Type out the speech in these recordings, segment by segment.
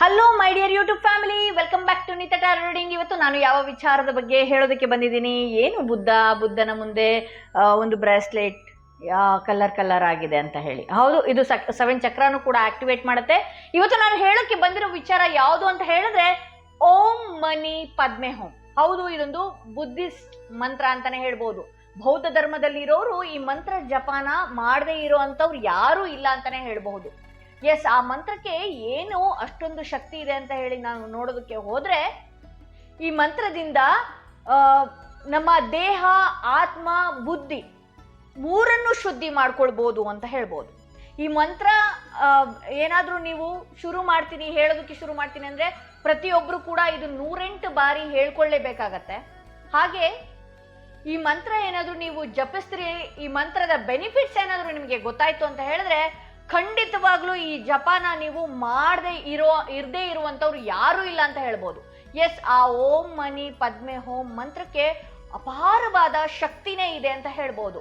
Hello my dear YouTube family welcome back to Nita reading ಇವತ್ತು ನಾನು ಯಾವ ವಿಚಾರದ ಬಗ್ಗೆ ಹೇಳೋದಕ್ಕೆ ಬಂದಿದ್ದೀನಿ? ಏನು ಬುದ್ಧ? ಬುದ್ಧನ ಮುಂದೆ ಒಂದು ಬ್ರೇಸ್ಲೆಟ್ ಕಲರ್ ಕಲರ್ ಆಗಿದೆ ಅಂತ ಹೇಳಿ. ಹೌದು, ಇದು ಸೆವೆನ್ ಚಕ್ರನೂ ಕೂಡ ಆಕ್ಟಿವೇಟ್ ಮಾಡುತ್ತೆ. ಇವತ್ತು ನಾನು ಹೇಳೋಕ್ಕೆ ಬಂದಿರೋ ವಿಚಾರ ಯಾವುದು ಅಂತ ಹೇಳಿದ್ರೆ, ಓಂ ಮನಿ ಪದ್ಮೆ ಹೋಂ ಹೌದು, ಇದೊಂದು ಬುದ್ಧಿಸ್ಟ್ ಮಂತ್ರ ಅಂತಾನೆ ಹೇಳ್ಬೋದು. ಬೌದ್ಧ ಧರ್ಮದಲ್ಲಿ ಇರೋರು ಈ ಮಂತ್ರ ಜಪಾನ ಮಾಡದೇ ಇರೋ ಅಂಥವ್ರು ಯಾರೂ ಇಲ್ಲ ಅಂತಾನೆ ಹೇಳ್ಬಹುದು. ಎಸ್ ಆ ಮಂತ್ರಕ್ಕೆ ಏನು ಅಷ್ಟೊಂದು ಶಕ್ತಿ ಇದೆ ಅಂತ ಹೇಳಿ ನಾನು ನೋಡೋದಕ್ಕೆ ಹೋದ್ರೆ, ಈ ಮಂತ್ರದಿಂದ ನಮ್ಮ ದೇಹ, ಆತ್ಮ, ಬುದ್ಧಿ ಮೂರನ್ನು ಶುದ್ಧಿ ಮಾಡ್ಕೊಳ್ಬೋದು ಅಂತ ಹೇಳ್ಬೋದು. ಈ ಮಂತ್ರ ಏನಾದರೂ ನೀವು ಶುರು ಮಾಡ್ತೀನಿ, ಹೇಳೋದಕ್ಕೆ ಶುರು ಮಾಡ್ತೀನಿ ಅಂದರೆ ಪ್ರತಿಯೊಬ್ಬರು ಕೂಡ ಇದು ನೂರೆಂಟು ಬಾರಿ ಹೇಳ್ಕೊಳ್ಳೇಬೇಕಾಗತ್ತೆ. ಹಾಗೆ, ಈ ಮಂತ್ರ ಏನಾದರೂ ನೀವು ಜಪಿಸ್ತೀರಿ, ಈ ಮಂತ್ರದ ಬೆನಿಫಿಟ್ಸ್ ಏನಾದರೂ ನಿಮಗೆ ಗೊತ್ತಾಯಿತು ಅಂತ ಹೇಳಿದ್ರೆ ಖಂಡಿತವಾಗ್ಲೂ ಈ ಜಪಾನ ನೀವು ಮಾಡದೆ ಇರೋ, ಇರದೇ ಇರುವಂಥವ್ರು ಯಾರೂ ಇಲ್ಲ ಅಂತ ಹೇಳ್ಬೋದು. ಎಸ್ ಆ ಓಂ ಮನಿ ಪದ್ಮೆ ಹೋಂ ಮಂತ್ರಕ್ಕೆ ಅಪಾರವಾದ ಶಕ್ತಿನೇ ಇದೆ ಅಂತ ಹೇಳ್ಬೋದು.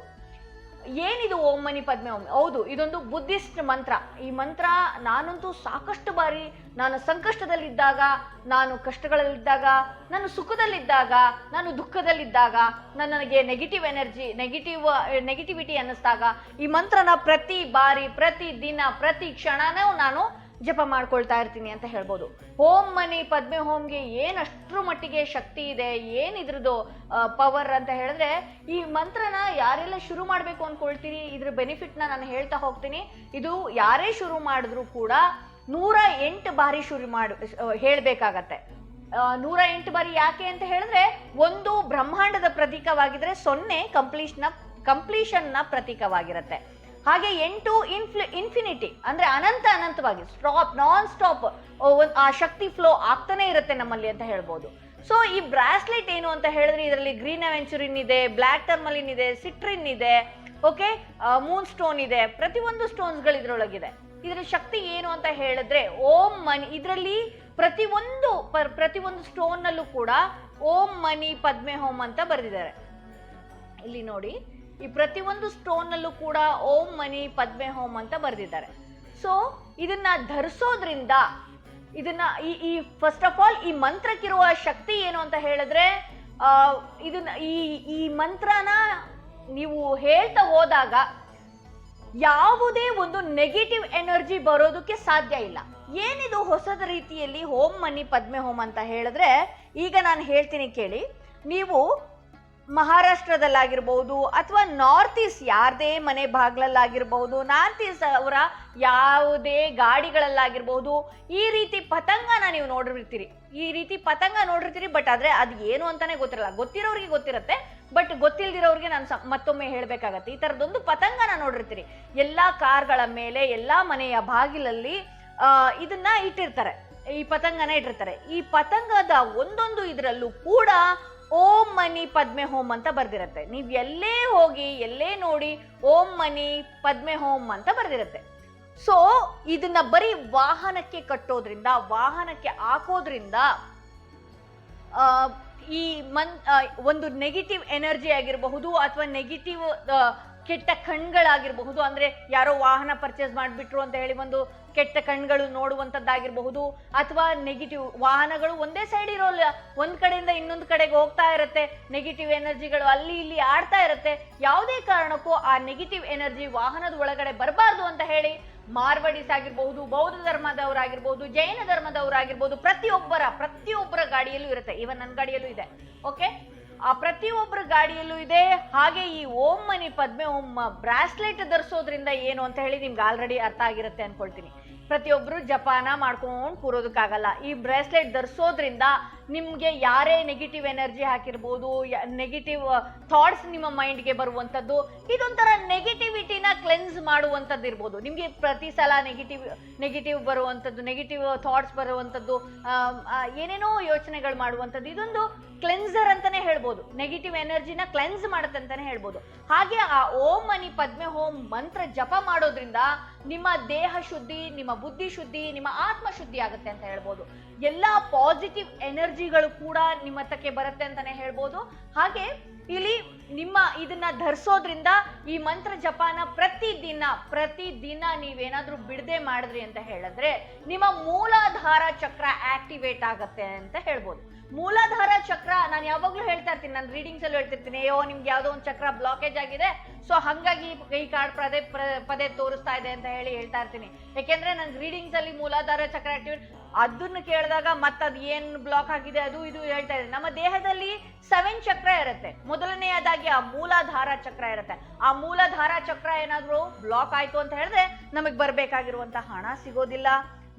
ಏನಿದು ಓಂ ಮನಿ ಪದ್ಮೆ ಓಂ ಹೌದು, ಇದೊಂದು ಬುದ್ಧಿಸ್ಟ್ ಮಂತ್ರ. ಈ ಮಂತ್ರ ನಾನಂತೂ ಸಾಕಷ್ಟು ಬಾರಿ ನಾನು ಸಂಕಷ್ಟದಲ್ಲಿದ್ದಾಗ, ನಾನು ಕಷ್ಟಗಳಲ್ಲಿದ್ದಾಗ, ನಾನು ಸುಖದಲ್ಲಿದ್ದಾಗ, ನಾನು ದುಃಖದಲ್ಲಿದ್ದಾಗ ನನಗೆ ನೆಗೆಟಿವ್ ಎನರ್ಜಿ ನೆಗೆಟಿವ್ ನೆಗೆಟಿವಿಟಿ ಅನ್ನಿಸ್ದಾಗ ಈ ಮಂತ್ರನ ಪ್ರತಿ ಬಾರಿ, ಪ್ರತಿ ದಿನ, ಪ್ರತಿ ಕ್ಷಣನೂ ನಾನು ಜಪ ಮಾಡ್ಕೊಳ್ತಾ ಇರ್ತೀನಿ ಅಂತ ಹೇಳ್ಬೋದು. ಹೋಮ್ ಮನಿ ಪದ್ಮೆ ಹೋಮ್ಗೆ ಏನಷ್ಟು ಅಷ್ಟರ ಮಟ್ಟಿಗೆ ಶಕ್ತಿ ಇದೆ, ಏನಿದ್ರದ್ದು ಪವರ್ ಅಂತ ಹೇಳಿದ್ರೆ, ಈ ಮಂತ್ರನ ಯಾರೆಲ್ಲ ಶುರು ಮಾಡಬೇಕು ಅಂದ್ಕೊಳ್ತೀರಿ ಇದ್ರ ಬೆನಿಫಿಟ್ನ ನಾನು ಹೇಳ್ತಾ ಹೋಗ್ತೀನಿ. ಇದು ಯಾರೇ ಶುರು ಮಾಡಿದ್ರು ಕೂಡ ನೂರ ಎಂಟು ಬಾರಿ ಶುರು ಮಾಡಿ ಹೇಳಬೇಕಾಗತ್ತೆ. ನೂರ ಎಂಟು ಬಾರಿ ಯಾಕೆ ಅಂತ ಹೇಳಿದ್ರೆ, ಒಂದು ಬ್ರಹ್ಮಾಂಡದ ಪ್ರತೀಕವಾಗಿದ್ರೆ ಸೊನ್ನೆ ಕಂಪ್ಲೀಷನ್ ಕಂಪ್ಲೀಷನ್ನ ಪ್ರತೀಕವಾಗಿರುತ್ತೆ. ಹಾಗೆ ಎಂಟು ಇನ್ಫ್ಲು ಇನ್ಫಿನಿಟಿ ಅಂದ್ರೆ ಅನಂತ ಅನಂತವಾಗಿ ಸ್ಟಾಪ್ ನಾನ್ ಸ್ಟಾಪ್ ಆ ಶಕ್ತಿ ಫ್ಲೋ ಆಗ್ತಾನೆ ಇರುತ್ತೆ ನಮ್ಮಲ್ಲಿ ಅಂತ ಹೇಳ್ಬೋದು. ಸೊ ಈ ಬ್ರಾಸ್ಲೆಟ್ ಏನು ಅಂತ ಹೇಳಿದ್ರೆ ಇದರಲ್ಲಿ ಗ್ರೀನ್ ಅವೆಂಚುರಿನ್ ಇದೆ ಬ್ಲ್ಯಾಕ್ ಟರ್ಮಲಿನ್ ಇದೆ ಸಿಟ್ರಿನ್ ಇದೆ ಓಕೆ ಮೂನ್ ಸ್ಟೋನ್ ಇದೆ, ಪ್ರತಿಯೊಂದು ಸ್ಟೋನ್ಸ್ಗಳು ಇದರೊಳಗಿದೆ. ಇದರ ಶಕ್ತಿ ಏನು ಅಂತ ಹೇಳಿದ್ರೆ, ಓಂ ಮನಿ ಇದರಲ್ಲಿ ಪ್ರತಿಯೊಂದು ಪರ್ ಪ್ರತಿಯೊಂದು ಸ್ಟೋನ್ನಲ್ಲೂ ಕೂಡ ಓಂ ಮನಿ ಪದ್ಮೆ ಹೋಮ್ ಅಂತ ಬರೆದಿದ್ದಾರೆ. ಇಲ್ಲಿ ನೋಡಿ ಈ ಪ್ರತಿಯೊಂದು ಸ್ಟೋನ್ನಲ್ಲೂ ಕೂಡ ಓಂ, ಮನಿ, ಪದ್ಮೆ, ಹೋಮ್ ಅಂತ ಬರೆದಿದ್ದಾರೆ. ಸೊ ಇದನ್ನ ಧರಿಸೋದ್ರಿಂದ ಇದನ್ನ ಈ ಈ ಫಸ್ಟ್ ಆಫ್ ಆಲ್ ಈ ಮಂತ್ರಕ್ಕಿರುವ ಶಕ್ತಿ ಏನು ಅಂತ ಹೇಳಿದ್ರೆ ಇದನ್ನ ಈ ಈ ಮಂತ್ರನ ನೀವು ಹೇಳ್ತಾ ಹೋದಾಗ ಯಾವುದೇ ಒಂದು ನೆಗೆಟಿವ್ ಎನರ್ಜಿ ಬರೋದಕ್ಕೆ ಸಾಧ್ಯ ಇಲ್ಲ. ಏನಿದು ಹೊಸದ ರೀತಿಯಲ್ಲಿ ಹೋಮ್ ಮನಿ, ಪದ್ಮೆ, ಹೋಮ್ ಅಂತ ಹೇಳಿದ್ರೆ, ಈಗ ನಾನು ಹೇಳ್ತೀನಿ ಕೇಳಿ. ನೀವು ಮಹಾರಾಷ್ಟ್ರದಲ್ಲಾಗಿರ್ಬೋದು ಅಥವಾ ನಾರ್ತ್ ಈಸ್ಟ್ ಯಾರದೇ ಮನೆ ಭಾಗಲಲ್ಲಾಗಿರ್ಬೋದು ನಾರ್ತ್ ಈಸ್ಟ್ ಅವರ ಯಾವುದೇ ಗಾಡಿಗಳಲ್ಲಾಗಿರ್ಬೋದು, ಈ ರೀತಿ ಪತಂಗನ ನೀವು ನೋಡಿರ್ತೀರಿ. ಈ ರೀತಿ ಪತಂಗ ನೋಡಿರ್ತೀರಿ ಬಟ್ ಆದರೆ ಅದು ಏನು ಅಂತಾನೆ ಗೊತ್ತಿರಲ್ಲ. ಗೊತ್ತಿರೋರಿಗೆ ಗೊತ್ತಿರುತ್ತೆ ಬಟ್ ಗೊತ್ತಿಲ್ದಿರೋರಿಗೆ ನಾನು ಮತ್ತೊಮ್ಮೆ ಹೇಳಬೇಕಾಗತ್ತೆ. ಈ ಥರದ್ದೊಂದು ಪತಂಗನ ನೋಡಿರ್ತೀರಿ. ಎಲ್ಲ ಕಾರ್ಗಳ ಮೇಲೆ, ಎಲ್ಲ ಮನೆಯ ಬಾಗಿಲಲ್ಲಿ ಇದನ್ನ ಇಟ್ಟಿರ್ತಾರೆ. ಈ ಪತಂಗನ ಇಟ್ಟಿರ್ತಾರೆ. ಈ ಪತಂಗದ ಒಂದೊಂದು ಇದರಲ್ಲೂ ಕೂಡ ಓಂ ಮನಿ ಪದ್ಮೆ ಹೋಮ್ ಅಂತ ಬರ್ದಿರತ್ತೆ. ನೀವು ಎಲ್ಲೇ ಹೋಗಿ, ಎಲ್ಲೇ ನೋಡಿ ಓಂ ಮನಿ ಪದ್ಮೆ ಹೋಮ್ ಅಂತ ಬರ್ದಿರತ್ತೆ. ಸೊ ಇದನ್ನ ಬರೀ ವಾಹನಕ್ಕೆ ಕಟ್ಟೋದ್ರಿಂದ, ವಾಹನಕ್ಕೆ ಹಾಕೋದ್ರಿಂದ ಈ ಮನ್ ಒಂದು ನೆಗೆಟಿವ್ ಎನರ್ಜಿ ಆಗಿರಬಹುದು ಅಥವಾ ನೆಗೆಟಿವ್ ಕೆಟ್ಟ ಕಣ್ಗಳಾಗಿರಬಹುದು, ಅಂದ್ರೆ ಯಾರೋ ವಾಹನ ಪರ್ಚೇಸ್ ಮಾಡಿಬಿಟ್ರು ಅಂತ ಹೇಳಿ ಒಂದು ಕೆಟ್ಟ ಕಣ್ಗಳು ನೋಡುವಂಥದ್ದಾಗಿರಬಹುದು, ಅಥವಾ ನೆಗೆಟಿವ್ ವಾಹನಗಳು ಒಂದೇ ಸೈಡ್ ಇರೋಲ್ಲ ಒಂದ್ ಕಡೆಯಿಂದ ಇನ್ನೊಂದು ಕಡೆಗೆ ಹೋಗ್ತಾ ಇರುತ್ತೆ ನೆಗೆಟಿವ್ ಎನರ್ಜಿಗಳು ಅಲ್ಲಿ ಇಲ್ಲಿ ಆಡ್ತಾ ಇರುತ್ತೆ, ಯಾವುದೇ ಕಾರಣಕ್ಕೂ ಆ ನೆಗೆಟಿವ್ ಎನರ್ಜಿ ವಾಹನದ ಒಳಗಡೆ ಬರಬಾರ್ದು ಅಂತ ಹೇಳಿ ಮಾರ್ವಡಿಸ್ ಆಗಿರ್ಬಹುದು, ಬೌದ್ಧ ಧರ್ಮದವರಾಗಿರ್ಬಹುದು, ಜೈನ ಧರ್ಮದವರಾಗಿರ್ಬಹುದು, ಪ್ರತಿಯೊಬ್ಬರ ಪ್ರತಿಯೊಬ್ಬರ ಗಾಡಿಯಲ್ಲೂ ಇರುತ್ತೆ ಇವನ್ ನನ್ನ ಗಾಡಿಯಲ್ಲೂ ಇದೆ ಓಕೆ ಆ ಪ್ರತಿಯೊಬ್ಬರ ಗಾಡಿಯಲ್ಲೂ ಇದೆ. ಹಾಗೆ ಈ ಓಂ ಮನಿ ಪದ್ಮೆ, ಓಂ ಬ್ರಾಸ್ಲೆಟ್ ಧರಿಸೋದ್ರಿಂದ ಏನು ಅಂತ ಹೇಳಿ ನಿಮ್ಗೆ ಆಲ್ರೆಡಿ ಅರ್ಥ ಆಗಿರುತ್ತೆ ಅನ್ಕೊಳ್ತೀನಿ. ಪ್ರತಿಯೊಬ್ಬರು ಜಪಾನ ಮಾಡ್ಕೊಂಡು ಕೂರೋದಕ್ಕಾಗಲ್ಲ. ಈ ಬ್ರೇಸ್ಲೆಟ್ ಧರಿಸೋದ್ರಿಂದ ನಿಮಗೆ ಯಾರೇ ನೆಗೆಟಿವ್ ಎನರ್ಜಿ ಹಾಕಿರ್ಬೋದು ನೆಗೆಟಿವ್ ಥಾಟ್ಸ್ ನಿಮ್ಮ ಮೈಂಡ್ಗೆ ಬರುವಂಥದ್ದು ಇದೊಂಥರ ನೆಗೆಟಿವಿಟಿನ ಕ್ಲೆನ್ಸ್ ಮಾಡುವಂಥದ್ದು ಇರ್ಬೋದು. ನಿಮಗೆ ಪ್ರತಿ ಸಲ ನೆಗೆಟಿವ್ ನೆಗೆಟಿವ್ ಬರುವಂಥದ್ದು ನೆಗೆಟಿವ್ ಥಾಟ್ಸ್ ಬರುವಂಥದ್ದು ಏನೇನೋ ಯೋಚನೆಗಳು ಮಾಡುವಂಥದ್ದು ಇದೊಂದು ಕ್ಲೆನ್ಸರ್ ಅಂತಾನೆ ಹೇಳ್ಬೋದು. ನೆಗೆಟಿವ್ ಎನರ್ಜಿನ ಕ್ಲೆನ್ಸ್ ಮಾಡುತ್ತೆ ಅಂತಾನೆ ಹೇಳ್ಬೋದು. ಹಾಗೆ ಆ ಓಂ ಮನಿ ಪದ್ಮೆ ಹೋಮ್ ಮಂತ್ರ ಜಪ ಮಾಡೋದ್ರಿಂದ ನಿಮ್ಮ ದೇಹ ಶುದ್ಧಿ, ನಿಮ್ಮ ಬುದ್ಧಿ ಶುದ್ಧಿ, ನಿಮ್ಮ ಆತ್ಮ ಶುದ್ಧಿ ಆಗುತ್ತೆ ಅಂತ ಹೇಳ್ಬೋದು. ಎಲ್ಲ ಪಾಸಿಟಿವ್ ಎನರ್ಜಿ ಎನರ್ಜಿಗಳು ಕೂಡ ನಿಮ್ಮ ಹತ್ತಕ್ಕೆ ಬರುತ್ತೆ ಅಂತಾನೆ ಹೇಳ್ಬೋದು. ಹಾಗೆ ಇಲ್ಲಿ ನಿಮ್ಮ ಇದನ್ನ ಧರಿಸೋದ್ರಿಂದ ಈ ಮಂತ್ರ ಜಪಾನ ಪ್ರತಿದಿನ ಪ್ರತಿದಿನ ನೀವೇನಾದ್ರೂ ಬಿಡದೆ ಮಾಡಿದ್ರಿ ಅಂತ ಹೇಳಿದ್ರೆ ನಿಮ್ಮ ಮೂಲಾಧಾರ ಚಕ್ರ ಆಕ್ಟಿವೇಟ್ ಆಗತ್ತೆ ಅಂತ ಹೇಳ್ಬೋದು. ಮೂಲಾಧಾರ ಚಕ್ರ ನಾನು ಯಾವಾಗ್ಲೂ ಹೇಳ್ತಾ ಇರ್ತೀನಿ, ನಾನು ರೀಡಿಂಗ್ಸ್ ಅಲ್ಲಿ ಹೇಳ್ತಿರ್ತೀನಿ, ಅಯ್ಯೋ, ನಿಮ್ಗೆ ಯಾವ್ದೋ ಒಂದು ಚಕ್ರ ಬ್ಲಾಕೇಜ್ ಆಗಿದೆ ಸೊ ಹಂಗಾಗಿ ಈ ಕಾರ್ಡ್ ಪದೇ ಪದೇ ತೋರಿಸ್ತಾ ಇದೆ ಅಂತ ಹೇಳಿ ಹೇಳ್ತಾ ಇರ್ತೀನಿ. ಯಾಕೆಂದ್ರೆ ನನ್ ರೀಡಿಂಗ್ಸ್ ಅಲ್ಲಿ ಮೂಲಾಧಾರ ಚಕ್ರ ಆಕ್ಟಿವೇಟ್ ಅದನ್ನ ಕೇಳಿದಾಗ ಮತ್ತದು ಏನ್ ಬ್ಲಾಕ್ ಆಗಿದೆ, ಅದು ಇದು ಹೇಳ್ತಾ ಇದೆ ನಮ್ಮ ದೇಹದಲ್ಲಿ ಸೆವೆನ್ ಚಕ್ರ ಇರುತ್ತೆ. ಮೊದಲನೆಯದಾಗಿ ಆ ಮೂಲಾಧಾರ ಚಕ್ರ ಇರುತ್ತೆ. ಆ ಮೂಲಾಧಾರ ಚಕ್ರ ಏನಾದರೂ ಬ್ಲಾಕ್ ಆಯ್ತು ಅಂತ ಹೇಳಿದ್ರೆ ನಮಗ್ ಬರ್ಬೇಕಾಗಿರುವಂತಹ ಹಣ ಸಿಗೋದಿಲ್ಲ.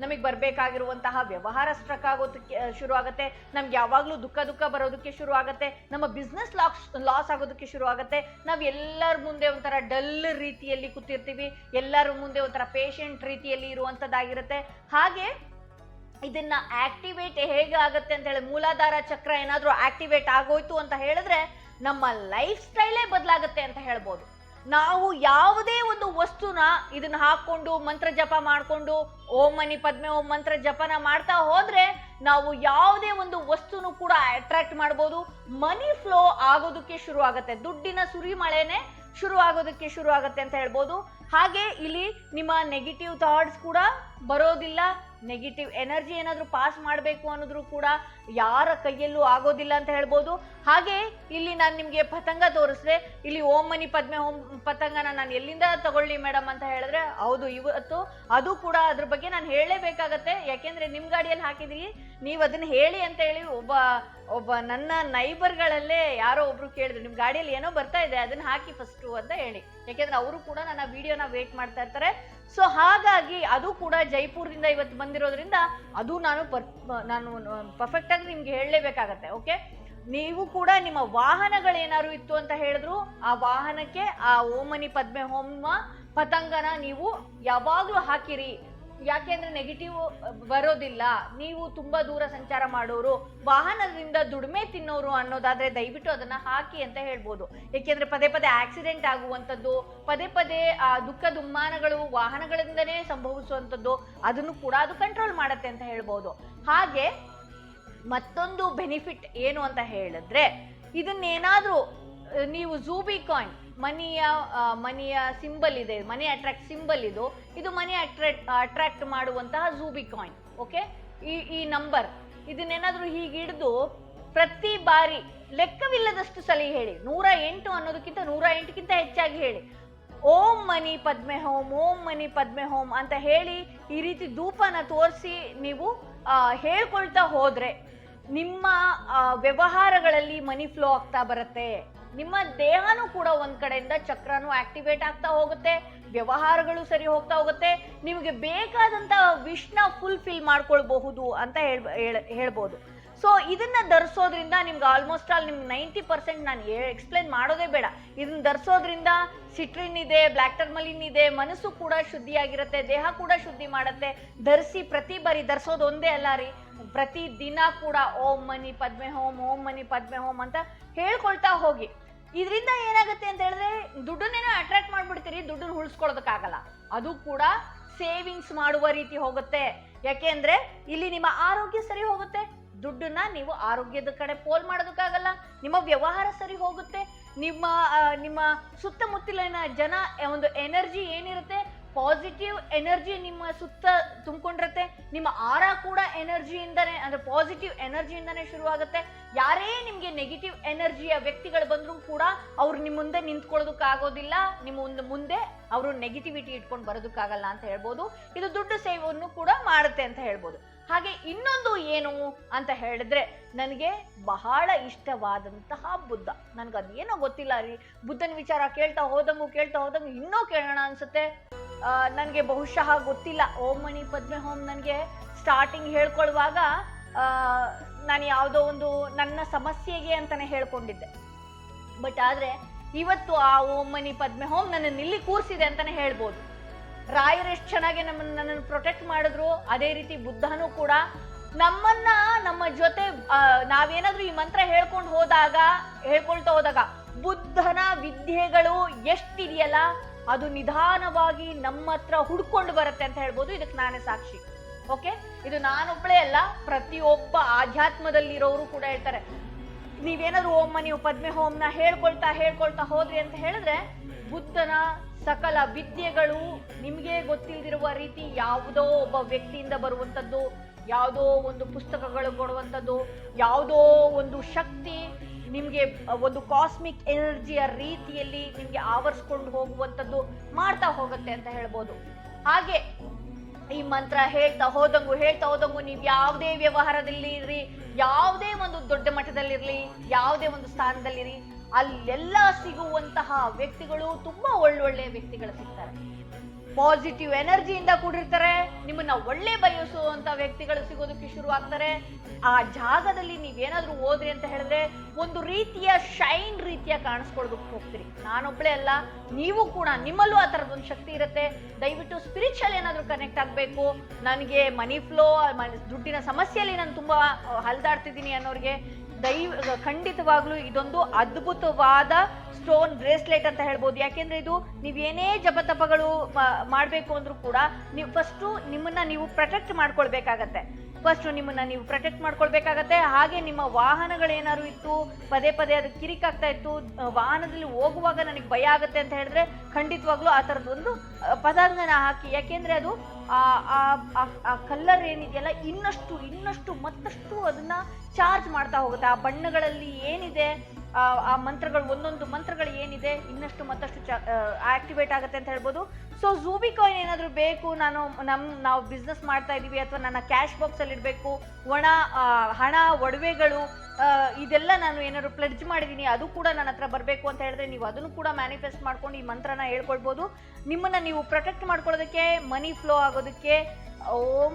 ನಮಗೆ ಬರಬೇಕಾಗಿರುವಂತಹ ವ್ಯವಹಾರ ಸ್ಟ್ರಕ್ ಆಗೋದಕ್ಕೆ ಶುರು ಆಗುತ್ತೆ ನಮ್ಗೆ ಯಾವಾಗಲೂ ದುಃಖ ದುಃಖ ಬರೋದಕ್ಕೆ ಶುರು ಆಗುತ್ತೆ ನಮ್ಮ ಬಿಸ್ನೆಸ್ ಲಾಸ್ ಲಾಸ್ ಆಗೋದಕ್ಕೆ ಶುರು ಆಗುತ್ತೆ ನಾವು ಎಲ್ಲರ ಮುಂದೆ ಒಂಥರ ಡಲ್ ರೀತಿಯಲ್ಲಿ ಕೂತಿರ್ತೀವಿ. ಎಲ್ಲರ ಮುಂದೆ ಒಂಥರ ಪೇಷಂಟ್ ರೀತಿಯಲ್ಲಿ ಇರುವಂಥದ್ದಾಗಿರುತ್ತೆ ಹಾಗೆ ಇದನ್ನ ಆಕ್ಟಿವೇಟ್ ಹೇಗೆ ಆಗುತ್ತೆ ಅಂತ ಹೇಳಿ ಮೂಲಾಧಾರ ಚಕ್ರ ಏನಾದರೂ ಆಕ್ಟಿವೇಟ್ ಆಗೋಯ್ತು ಅಂತ ಹೇಳಿದ್ರೆ ನಮ್ಮ ಲೈಫ್ ಸ್ಟೈಲೇ ಬದಲಾಗುತ್ತೆ ಅಂತ ಹೇಳ್ಬೋದು. ನಾವು ಯಾವುದೇ ಒಂದು ವಸ್ತುನ ಇದನ್ನ ಹಾಕೊಂಡು ಮಂತ್ರ ಜಪ ಮಾಡಿಕೊಂಡು ಓಂ ಮನಿ ಪದ್ಮೆ ಓಂ ಮಂತ್ರ ಜಪನ ಮಾಡ್ತಾ ಹೋದ್ರೆ ನಾವು ಯಾವುದೇ ಒಂದು ವಸ್ತುನು ಕೂಡ ಅಟ್ರಾಕ್ಟ್ ಮಾಡ್ಬೋದು. ಮನಿ ಫ್ಲೋ ಆಗೋದಕ್ಕೆ ಶುರು ಆಗುತ್ತೆ. ದುಡ್ಡಿನ ಸುರಿಮಳೆನೆ ಶುರು ಆಗೋದಕ್ಕೆ ಶುರು ಆಗುತ್ತೆ ಅಂತ ಹೇಳ್ಬೋದು. ಹಾಗೆ ಇಲ್ಲಿ ನಿಮ್ಮ ನೆಗೆಟಿವ್ ಥಾಟ್ಸ್ ಕೂಡ ಬರೋದಿಲ್ಲ. ನೆಗೆಟಿವ್ ಎನರ್ಜಿ ಏನಾದರೂ ಪಾಸ್ ಮಾಡಬೇಕು ಅನ್ನೋದ್ರೂ ಕೂಡ ಯಾರ ಕೈಯಲ್ಲೂ ಆಗೋದಿಲ್ಲ ಅಂತ ಹೇಳ್ಬೋದು. ಹಾಗೆ ಇಲ್ಲಿ ನಾನು ನಿಮಗೆ ಪತಂಗ ತೋರಿಸಿದೆ. ಇಲ್ಲಿ ಓಂ ಮನಿ ಪದ್ಮೆ ಓಂ ಪತಂಗನ ನಾನು ಎಲ್ಲಿಂದ ತಗೊಳ್ಳಿ ಮೇಡಮ್ ಅಂತ ಹೇಳಿದ್ರೆ, ಹೌದು, ಇವತ್ತು ಅದು ಕೂಡ ಅದ್ರ ಬಗ್ಗೆ ನಾನು ಹೇಳಲೇಬೇಕಾಗತ್ತೆ. ಯಾಕೆಂದ್ರೆ ನಿಮ್ಮ ಗಾಡಿಯಲ್ಲಿ ಹಾಕಿದ್ರಿ, ನೀವು ಅದನ್ನ ಹೇಳಿ ಅಂತ ಹೇಳಿ ಒಬ್ಬ ಒಬ್ಬ ನನ್ನ ನೈಬರ್ಗಳಲ್ಲೇ ಯಾರೋ ಒಬ್ರು ಕೇಳಿದ್ರು, ನಿಮ್ ಗಾಡಿಯಲ್ಲಿ ಏನೋ ಬರ್ತಾ ಇದೆ, ಅದನ್ನ ಹಾಕಿ ಫಸ್ಟು ಅಂತ ಹೇಳಿ. ಯಾಕೆಂದ್ರೆ ಅವರು ಕೂಡ ನನ್ನ ವಿಡಿಯೋನ ವೇಟ್ ಮಾಡ್ತಾ ಇರ್ತಾರೆ. ಸೊ ಹಾಗಾಗಿ ಅದು ಕೂಡ ಜೈಪುರದಿಂದ ಇವತ್ತು ಬಂದಿರೋದ್ರಿಂದ ಅದು ನಾನು ಪರ್ ನಾನು ಪರ್ಫೆಕ್ಟ್ ಆಗಿ ನಿಮ್ಗೆ ಹೇಳಲೇಬೇಕಾಗತ್ತೆ ಓಕೆ ನೀವು ಕೂಡ ನಿಮ್ಮ ವಾಹನಗಳೇನಾದ್ರು ಇತ್ತು ಅಂತ ಹೇಳಿದ್ರು, ಆ ವಾಹನಕ್ಕೆ ಆ ಓಮನಿ ಪದ್ಮೆ ಹೋಮ ಪತಂಗನ ನೀವು ಯಾವಾಗಲೂ ಹಾಕಿರಿ. ಯಾಕೆಂದ್ರೆ ನೆಗೆಟಿವ್ ಬರೋದಿಲ್ಲ. ನೀವು ತುಂಬಾ ದೂರ ಸಂಚಾರ ಮಾಡೋರು, ವಾಹನದಿಂದ ದುಡಿಮೆ ತಿನ್ನೋರು ಅನ್ನೋದಾದ್ರೆ ದಯವಿಟ್ಟು ಅದನ್ನ ಹಾಕಿ ಅಂತ ಹೇಳ್ಬೋದು. ಏಕೆಂದ್ರೆ ಪದೇ ಪದೇ ಆಕ್ಸಿಡೆಂಟ್ ಆಗುವಂಥದ್ದು, ಪದೇ ಪದೇ, ಆ, ದುಃಖ ದುಮ್ಮಾನಗಳು ವಾಹನಗಳಿಂದನೇ ಸಂಭವಿಸುವಂಥದ್ದು, ಅದನ್ನು ಕೂಡ ಅದು ಕಂಟ್ರೋಲ್ ಮಾಡತ್ತೆ ಅಂತ ಹೇಳ್ಬೋದು. ಹಾಗೆ ಮತ್ತೊಂದು ಬೆನಿಫಿಟ್ ಏನು ಅಂತ ಹೇಳಿದ್ರೆ, ಇದನ್ನೇನಾದ್ರೂ ನೀವು ಜೂಬಿ ಕಾಯಿನ್ ಮನಿಯ ಮನಿಯ ಸಿಂಬಲ್ ಇದೆ. ಮನಿ ಅಟ್ರಾಕ್ಟ್ ಸಿಂಬಲ್ ಇದು. ಇದು ಮನಿ ಅಟ್ರಾಕ್ಟ್ ಅಟ್ರಾಕ್ಟ್ ಮಾಡುವಂತಹ ಜೂಬಿ ಕಾಯಿನ್ ಓಕೆ ಈ ಈ ನಂಬರ್ ಇದನ್ನೇನಾದರೂ ಹೀಗೆ ಹಿಡಿದು ಪ್ರತಿ ಬಾರಿ ಲೆಕ್ಕವಿಲ್ಲದಷ್ಟು ಸಲ ಹೇಳಿ. ನೂರ ಎಂಟು ಅನ್ನೋದಕ್ಕಿಂತ ನೂರ ಎಂಟಕ್ಕಿಂತ ಹೆಚ್ಚಾಗಿ ಹೇಳಿ. ಓಂ ಮನಿ ಪದ್ಮೆ ಹೋಮ್, ಓಂ ಮನಿ ಪದ್ಮೆ ಹೋಮ್ ಅಂತ ಹೇಳಿ ಈ ರೀತಿ ಧೂಪನ ತೋರಿಸಿ ನೀವು ಹೇಳ್ಕೊಳ್ತಾ ಹೋದ್ರೆ ನಿಮ್ಮ ವ್ಯವಹಾರಗಳಲ್ಲಿ ಮನಿ ಫ್ಲೋ ಆಗ್ತಾ ಬರುತ್ತೆ. ನಿಮ್ಮ ದೇಹನೂ ಕೂಡ ಒಂದ್ ಕಡೆಯಿಂದ ಚಕ್ರನೂ ಆಕ್ಟಿವೇಟ್ ಆಗ್ತಾ ಹೋಗುತ್ತೆ, ವ್ಯವಹಾರಗಳು ಸರಿ ಹೋಗ್ತಾ ಹೋಗುತ್ತೆ, ನಿಮಗೆ ಬೇಕಾದಂತ ವಿಶ್ನ ಫುಲ್ಫಿಲ್ ಮಾಡ್ಕೊಳ್ಬಹುದು ಅಂತ ಹೇಳ್ ಹೇಳ್- ಹೇಳ್ಬೋದು. ಸೊ ಇದನ್ನ ಧರಿಸೋದ್ರಿಂದ ನಿಮ್ಗೆ ಆಲ್ಮೋಸ್ಟ್ ಆಲ್ ನಿಮ್ಗೆ ನೈಂಟಿ ಪರ್ಸೆಂಟ್ ನಾನು ಎಕ್ಸ್ಪ್ಲೇನ್ ಮಾಡೋದೇ ಬೇಡ. ಇದನ್ನ ಧರಿಸೋದ್ರಿಂದ ಸಿಟ್ರಿನ್ ಇದೆ ಬ್ಲ್ಯಾಕ್ ಟರ್ಮಲಿನ್ ಇದೆ, ಮನಸ್ಸು ಕೂಡ ಶುದ್ಧಿಯಾಗಿರುತ್ತೆ, ದೇಹ ಕೂಡ ಶುದ್ಧಿ ಮಾಡುತ್ತೆ. ಧರಿಸಿ ಪ್ರತಿ ಬಾರಿ ಧರಿಸೋದು ಒಂದೇ ಅಲ್ಲ ರೀ. ಪ್ರತಿ ದಿನ ಕೂಡ ಓಂ ಮನಿ ಪದ್ಮೆ ಹೋಮ್ ಓಂ ಮನಿ ಪದ್ಮೆ ಹೋಮ್ ಅಂತ ಹೇಳ್ಕೊಳ್ತಾ ಹೋಗಿ. ಇದರಿಂದ ಏನಾಗುತ್ತೆ ಅಂತ ಹೇಳಿದ್ರೆ ದುಡ್ಡನ್ನೇನೋ ಅಟ್ರಾಕ್ಟ್ ಮಾಡ್ಬಿಡ್ತೀರಿ, ದುಡ್ಡನ್ನ ಉಳಿಸ್ಕೊಳ್ಳೋದಕ್ಕಾಗಲ್ಲ. ಅದು ಕೂಡ ಸೇವಿಂಗ್ಸ್ ಮಾಡುವ ರೀತಿ ಹೋಗುತ್ತೆ. ಯಾಕೆಂದ್ರೆ ಇಲ್ಲಿ ನಿಮ್ಮ ಆರೋಗ್ಯ ಸರಿ ಹೋಗುತ್ತೆ. ದುಡ್ಡನ್ನ ನೀವು ಆರೋಗ್ಯದ ಕಡೆ ಪೋಲ್ ಮಾಡೋದಕ್ಕಾಗಲ್ಲ. ನಿಮ್ಮ ವ್ಯವಹಾರ ಸರಿ ಹೋಗುತ್ತೆ. ನಿಮ್ಮ ನಿಮ್ಮ ಸುತ್ತಮುತ್ತಲಿನ ಜನ ಒಂದು ಎನರ್ಜಿ ಏನಿರುತ್ತೆ ಪಾಸಿಟಿವ್ ಎನರ್ಜಿ ನಿಮ್ಮ ಸುತ್ತ ತುಂಬಿಕೊಂಡಿರುತ್ತೆ, ನಿಮ್ಮ ಆರ ಕೂಡ ಎನರ್ಜಿಯಿಂದನೇ ಅಂದ್ರೆ ಪಾಸಿಟಿವ್ ಎನರ್ಜಿಯಿಂದನೇ ಶುರುವಾಗುತ್ತೆ. ಯಾರೇ ನಿಮಗೆ ನೆಗೆಟಿವ್ ಎನರ್ಜಿಯ ವ್ಯಕ್ತಿಗಳು ಬಂದರೂ ಕೂಡ ಅವ್ರು ನಿಮ್ಮ ಮುಂದೆ ನಿಂತ್ಕೊಳ್ಳೋದಕ್ಕಾಗೋದಿಲ್ಲ. ನಿಮ್ಮ ಮುಂದೆ ಮುಂದೆ ಅವರು ನೆಗೆಟಿವಿಟಿ ಇಟ್ಕೊಂಡು ಬರೋದಕ್ಕಾಗಲ್ಲ ಅಂತ ಹೇಳ್ಬೋದು. ಇದು ದುಡ್ಡು ಸೇವೆಯನ್ನು ಕೂಡ ಮಾಡುತ್ತೆ ಅಂತ ಹೇಳ್ಬೋದು. ಹಾಗೆ ಇನ್ನೊಂದು ಏನು ಅಂತ ಹೇಳಿದ್ರೆ, ನನಗೆ ಬಹಳ ಇಷ್ಟವಾದಂತಹ ಬುದ್ಧ. ನನ್ಗೆ ಅದೇನೋ ಗೊತ್ತಿಲ್ಲ ರೀ. ಬುದ್ಧನ ವಿಚಾರ ಕೇಳ್ತಾ ಹೋದಂಗು ಕೇಳ್ತಾ ಹೋದಂಗು ಇನ್ನೂ ಕೇಳೋಣ ಅನ್ಸುತ್ತೆ. ನನಗೆ ಬಹುಶಃ ಗೊತ್ತಿಲ್ಲ. ಓಂ ಮಣಿ ಪದ್ಮೆ ಹೋಮ್ ನನಗೆ ಸ್ಟಾರ್ಟಿಂಗ್ ಹೇಳ್ಕೊಳ್ಳುವಾಗ ನಾನು ಯಾವುದೋ ಒಂದು ನನ್ನ ಸಮಸ್ಯೆಗೆ ಅಂತಾನೆ ಹೇಳ್ಕೊಂಡಿದ್ದೆ. ಬಟ್ ಆದರೆ ಇವತ್ತು ಆ ಓಂ ಮಣಿ ಪದ್ಮೆ ಹೋಮ್ ನನ್ನನ್ನು ಇಲ್ಲಿ ಕೂರಿಸಿದೆ ಅಂತಾನೆ ಹೇಳ್ಬೋದು. ರಾಯರು ಎಷ್ಟು ಚೆನ್ನಾಗಿ ನಮ್ಮನ್ನು ನನ್ನನ್ನು ಪ್ರೊಟೆಕ್ಟ್ ಮಾಡಿದ್ರು, ಅದೇ ರೀತಿ ಬುದ್ಧನೂ ಕೂಡ. ನಮ್ಮನ್ನ, ನಮ್ಮ ಜೊತೆ ನಾವೇನಾದ್ರೂ ಈ ಮಂತ್ರ ಹೇಳ್ಕೊಂಡು ಹೋದಾಗ, ಹೇಳ್ಕೊಳ್ತಾ ಹೋದಾಗ ಬುದ್ಧನ ವಿದ್ಯೆಗಳು ಎಷ್ಟಿದೆಯಲ್ಲ ಅದು ನಿಧಾನವಾಗಿ ನಮ್ಮ ಹತ್ರ ಹುಡ್ಕೊಂಡು ಬರುತ್ತೆ ಅಂತ ಹೇಳ್ಬೋದು. ಇದಕ್ಕೆ ನಾನೇ ಸಾಕ್ಷಿ. ಓಕೆ ಇದು ನಾನೊಬ್ಬಳೇ ಅಲ್ಲ, ಪ್ರತಿಯೊಬ್ಬ ಆಧ್ಯಾತ್ಮದಲ್ಲಿರೋರು ಕೂಡ ಹೇಳ್ತಾರೆ. ನೀವೇನಾದ್ರು ಓಮ್ಮ ನೀವು ಪದ್ಮೆ ಹೋಮ್ನ ಹೇಳ್ಕೊಳ್ತಾ ಹೇಳ್ಕೊಳ್ತಾ ಹೋದ್ರಿ ಅಂತ ಹೇಳಿದ್ರೆ, ಬುದ್ಧನ ಸಕಲ ವಿದ್ಯೆಗಳು ನಿಮಗೆ ಗೊತ್ತಿಲ್ದಿರುವ ರೀತಿ ಯಾವುದೋ ಒಬ್ಬ ವ್ಯಕ್ತಿಯಿಂದ ಬರುವಂಥದ್ದು, ಯಾವುದೋ ಒಂದು ಪುಸ್ತಕಗಳು ಕೊಡುವಂಥದ್ದು, ಯಾವುದೋ ಒಂದು ಶಕ್ತಿ ನಿಮಗೆ ಒಂದು ಕಾಸ್ಮಿಕ್ ಎನರ್ಜಿಯ ರೀತಿಯಲ್ಲಿ ನಿಮಗೆ ಆವರಿಸ್ಕೊಂಡು ಹೋಗುವಂಥದ್ದು ಮಾಡ್ತಾ ಹೋಗುತ್ತೆ ಅಂತ ಹೇಳ್ಬೋದು. ಹಾಗೆ ಈ ಮಂತ್ರ ಹೇಳ್ತಾ ಹೋದಂಗು ಹೇಳ್ತಾ ಹೋದಂಗು ನೀವು ಯಾವುದೇ ವ್ಯವಹಾರದಲ್ಲಿ ಇರ್ರಿ, ಯಾವುದೇ ಒಂದು ದೊಡ್ಡ ಮಟ್ಟದಲ್ಲಿರಲಿ, ಯಾವುದೇ ಒಂದು ಸ್ಥಾನದಲ್ಲಿರಿ, ಅಲ್ಲೆಲ್ಲ ಸಿಗುವಂತಹ ವ್ಯಕ್ತಿಗಳು ತುಂಬಾ ಒಳ್ಳೊಳ್ಳೆ ವ್ಯಕ್ತಿಗಳು ಸಿಗ್ತಾರೆ. ಪಾಸಿಟಿವ್ ಎನರ್ಜಿಯಿಂದ ಕೂಡಿರ್ತಾರೆ, ನಿಮ್ಮನ್ನ ಒಳ್ಳೆ ಬಯಸುವಂತ ವ್ಯಕ್ತಿಗಳು ಸಿಗೋದಕ್ಕೆ ಶುರು ಆಗ್ತಾರೆ. ಆ ಜಾಗದಲ್ಲಿ ನೀವೇನಾದ್ರೂ ಹೋದ್ರಿ ಅಂತ ಹೇಳಿದ್ರೆ, ಒಂದು ರೀತಿಯ ಶೈನ್ ರೀತಿಯ ಕಾಣಿಸ್ಕೊಳ್ಬೇಕು ಹೋಗ್ತೀರಿ. ನಾನೊಬ್ಳೆ ಅಲ್ಲ, ನೀವು ಕೂಡ ನಿಮ್ಮಲ್ಲೂ ಆ ಥರದ್ದು ಶಕ್ತಿ ಇರುತ್ತೆ. ದಯವಿಟ್ಟು ಸ್ಪಿರಿಚುವಲ್ ಏನಾದರೂ ಕನೆಕ್ಟ್ ಆಗಬೇಕು. ನನಗೆ ಮನಿ ಫ್ಲೋ ದುಡ್ಡಿನ ಸಮಸ್ಯೆಯಲ್ಲಿ ನಾನು ತುಂಬಾ ಹಲ್ದಾಡ್ತಿದ್ದೀನಿ ಅನ್ನೋರಿಗೆ ದೈವ ಖಂಡಿತವಾಗ್ಲೂ ಇದೊಂದು ಅದ್ಭುತವಾದ ಸ್ಟೋನ್ ಬ್ರೇಸ್ಲೆಟ್ ಅಂತ ಹೇಳ್ಬೋದು. ಯಾಕೆಂದ್ರೆ ಇದು ನೀವೇನೇ ಜಪತಪಗಳು ಮಾಡಬೇಕು ಅಂದ್ರೂ ಕೂಡ ನೀವು ಫಸ್ಟು ನಿಮ್ಮನ್ನ ನೀವು ಪ್ರೊಟೆಕ್ಟ್ ಮಾಡ್ಕೊಳ್ಬೇಕಾಗತ್ತೆ. ಫಸ್ಟ್ ನಿಮ್ಮನ್ನ ನೀವು ಪ್ರೊಟೆಕ್ಟ್ ಮಾಡ್ಕೊಳ್ಬೇಕಾಗತ್ತೆ. ಹಾಗೆ ನಿಮ್ಮ ವಾಹನಗಳೇನಾದ್ರು ಇತ್ತು, ಪದೇ ಪದೇ ಅದು ಕಿರಿಕಾಗ್ತಾ ಇತ್ತು ವಾಹನದಲ್ಲಿ ಹೋಗುವಾಗ ನನಗೆ ಭಯ ಆಗುತ್ತೆ ಅಂತ ಹೇಳಿದ್ರೆ ಖಂಡಿತವಾಗ್ಲೂ ಆ ಥರದ್ದೊಂದು ಪದಾರ್ಥನ ಹಾಕಿ. ಯಾಕೆಂದ್ರೆ ಅದು ಆ ಕಲ್ಲರ್ ಏನಿದೆಯಲ್ಲ, ಇನ್ನಷ್ಟು ಇನ್ನಷ್ಟು ಮತ್ತಷ್ಟು ಅದನ್ನ ಚಾರ್ಜ್ ಮಾಡ್ತಾ ಹೋಗುತ್ತೆ. ಆ ಬಣ್ಣಗಳಲ್ಲಿ ಏನಿದೆ ಆ ಮಂತ್ರಗಳು, ಒಂದೊಂದು ಮಂತ್ರಗಳು ಏನಿದೆ, ಇನ್ನಷ್ಟು ಮತ್ತಷ್ಟು ಆಕ್ಟಿವೇಟ್ ಆಗುತ್ತೆ ಅಂತ ಹೇಳ್ಬೋದು. ಸೊ ಝೂಬಿ ಕಾಯಿನ್ ಏನಾದರೂ ಬೇಕು, ನಾನು ನಮ್ಮ ನಾವು ಬಿಸ್ನೆಸ್ ಮಾಡ್ತಾ ಇದ್ದೀವಿ ಅಥವಾ ನನ್ನ ಕ್ಯಾಶ್ ಬಾಕ್ಸಲ್ಲಿ ಇಡಬೇಕು, ಒಣ ಹಣ, ಒಡವೆಗಳು ಇದೆಲ್ಲ ನಾನು ಏನಾದ್ರು ಪ್ಲಡ್ಜ್ ಮಾಡಿದ್ದೀನಿ ಅದು ಕೂಡ ನನ್ನ ಹತ್ರ ಬರಬೇಕು ಅಂತ ಹೇಳಿದ್ರೆ ನೀವು ಅದನ್ನು ಕೂಡ ಮ್ಯಾನಿಫೆಸ್ಟ್ ಮಾಡ್ಕೊಂಡು ಈ ಮಂತ್ರನ ಹೇಳ್ಕೊಳ್ಬೋದು. ನಿಮ್ಮನ್ನ ನೀವು ಪ್ರೊಟೆಕ್ಟ್ ಮಾಡ್ಕೊಳ್ಳೋದಕ್ಕೆ ಮನಿ ಫ್ಲೋ ಆಗೋದಕ್ಕೆ, ಓಂ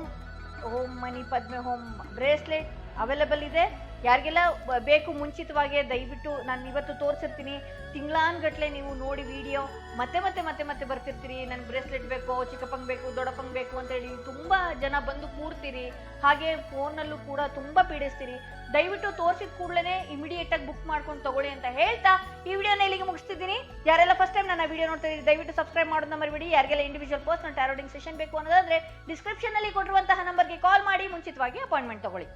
ಓಂ ಮನಿ ಪದ್ಮೆ ಹೋಮ್ ಬ್ರೇಸ್ಲೆಟ್ ಅವೈಲೇಬಲ್ ಇದೆ. ಯಾರಿಗೆಲ್ಲ ಬೇಕು ಮುಂಚಿತವಾಗಿ ದಯವಿಟ್ಟು ನಾನು ಇವತ್ತು ತೋರಿಸಿರ್ತೀನಿ. ತಿಂಗಳಾನ್ಗಟ್ಲೆ ನೀವು ನೋಡಿ ವಿಡಿಯೋ. ಮತ್ತೆ ಮತ್ತೆ ಮತ್ತೆ ಮತ್ತೆ ಬರ್ತಿರ್ತೀರಿ. ನನಗೆ ಬ್ರೇಸ್ಲೆಟ್ ಬೇಕು, ಚಿಕ್ಕಪ್ಪಂಗೆ ಬೇಕು, ದೊಡ್ಡಪ್ಪಂಗೆ ಬೇಕು ಅಂತ ಹೇಳಿ ತುಂಬ ಜನ ಬಂದು ಕೂರ್ತೀರಿ. ಹಾಗೆ ಫೋನಲ್ಲೂ ಕೂಡ ತುಂಬ ಪೀಡಿಸ್ತೀರಿ. ದಯವಿಟ್ಟು ತೋರಿಸಿದ ಕೂಡಲೇ ಇಮಿಡಿಯೇಟ್ ಆಗಿ ಬುಕ್ ಮಾಡ್ಕೊಂಡು ತಗೊಳ್ಳಿ ಅಂತ ಹೇಳ್ತಾ ಈ ವಿಡಿಯೋನ ಇಲ್ಲಿಗೆ ಮುಗಿಸ್ತಿದ್ದೀನಿ. ಯಾರೆಲ್ಲ ಫಸ್ಟ್ ಟೈಮ್ ನನ್ನ ವಿಡಿಯೋ ನೋಡ್ತಾ ದಯವಿಟ್ಟು ಸಬ್ಸ್ಕ್ರೈಬ್ ಮಾಡೋದನ್ನ ಮರಿಬೇಡಿ. ಯಾರಿಗೆಲ್ಲ ಇಂಡಿವಿಜುವಲ್ ಪರ್ಸನಲ್ ಟ್ಯಾರೋಡಿಂಗ್ ಸೆಷನ್ ಬೇಕು ಅನ್ನೋದಾದ್ರೆ ಡಿಸ್ಕ್ರಿಪ್ಷನ್ ಅಲ್ಲಿ ಕೊಟ್ಟಿರುವಂತಹ ನಂಬರ್ಗೆ ಕಾಲ್ ಮಾಡಿ. ಮುಂಚಿತವಾಗಿ ಅಪಾಯಿಂಟ್ಮೆಂಟ್ ತಗೊಳ್ಳಿ.